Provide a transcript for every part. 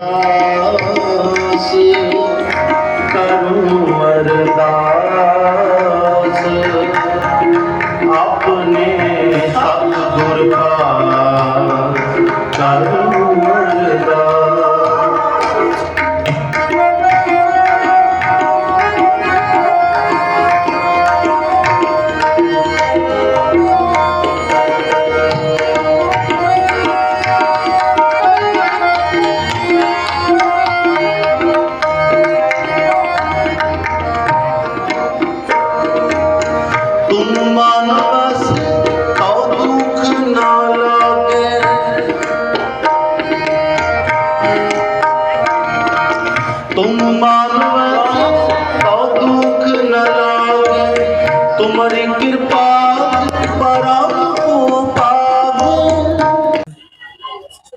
ਦਾਸ ਕਰੂੰ ਅਰਦਾਸ ਆਪਣੇ ਸਤਿਗੁਰ ਕਾ ਕਰੂੰ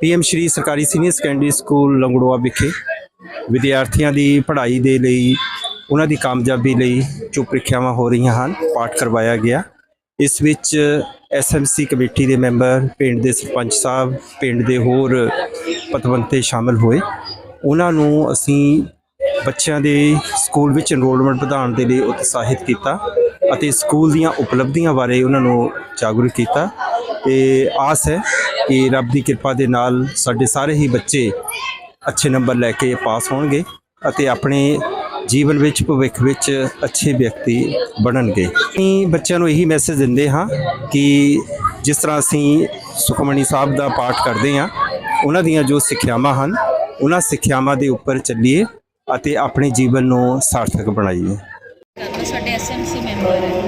ਪੀਐਮ ਸ਼੍ਰੀ ਸਰਕਾਰੀ ਸੀਨੀਅਰ ਸੈਕੰਡਰੀ ਸਕੂਲ ਲੰਗੜੋਆ ਵਿਖੇ ਵਿਦਿਆਰਥੀਆਂ ਦੀ ਪੜ੍ਹਾਈ ਦੇ ਲਈ, ਉਹਨਾਂ ਦੀ ਕਾਮਯਾਬੀ ਲਈ ਜੋ ਪ੍ਰੀਖਿਆਵਾਂ ਹੋ ਰਹੀਆਂ ਹਨ, ਪਾਠ ਕਰਵਾਇਆ ਗਿਆ। ਇਸ ਵਿੱਚ ਐਸਐਮਸੀ ਕਮੇਟੀ ਦੇ ਮੈਂਬਰ, ਪਿੰਡ ਦੇ ਸਰਪੰਚ ਸਾਹਿਬ, ਪਿੰਡ ਦੇ ਹੋਰ ਪਤਵੰਤੇ ਸ਼ਾਮਲ ਹੋਏ। ਉਹਨਾਂ ਨੂੰ ਅਸੀਂ ਬੱਚਿਆਂ ਦੇ ਸਕੂਲ ਵਿੱਚ ਐਨਰੋਲਮੈਂਟ ਵਧਾਉਣ ਦੇ ਲਈ ਉਤਸ਼ਾਹਿਤ ਕੀਤਾ। ਅਤੇ ਸਕੂਲ ਦੀਆਂ ਉਪਲਬਧੀਆਂ ਬਾਰੇ ਉਹਨਾਂ ਨੂੰ ਜਾਗਰੂਕ ਕੀਤਾ ਤੇ ਆਸ ਹੈ ਕਿ ਰੱਬ ਦੀ ਕਿਰਪਾ ਦੇ ਨਾਲ ਸਾਡੇ ਸਾਰੇ ਹੀ ਬੱਚੇ ਅੱਛੇ ਨੰਬਰ ਲੈ ਕੇ ਪਾਸ ਹੋਣਗੇ ਅਤੇ ਆਪਣੇ ਜੀਵਨ ਵਿੱਚ, ਭਵਿੱਖ ਵਿੱਚ ਅੱਛੇ ਵਿਅਕਤੀ ਬਣਨਗੇ। ਅਸੀਂ ਬੱਚਿਆਂ ਨੂੰ ਇਹੀ ਮੈਸੇਜ ਦਿੰਦੇ ਹਾਂ ਕਿ ਜਿਸ ਤਰ੍ਹਾਂ ਅਸੀਂ ਸੁਖਮਣੀ ਸਾਹਿਬ ਦਾ ਪਾਠ ਕਰਦੇ ਹਾਂ, ਉਹਨਾਂ ਦੀਆਂ ਜੋ ਸਿੱਖਿਆਵਾਂ ਹਨ, ਉਹਨਾਂ ਸਿੱਖਿਆਵਾਂ ਦੇ ਉੱਪਰ ਚੱਲੀਏ ਅਤੇ ਆਪਣੇ ਜੀਵਨ ਨੂੰ ਸਾਰਥਕ ਬਣਾਈਏ। ਸਾਡੇ ਐਸਐਮਸੀ ਮੈਂਬਰ ਹੈ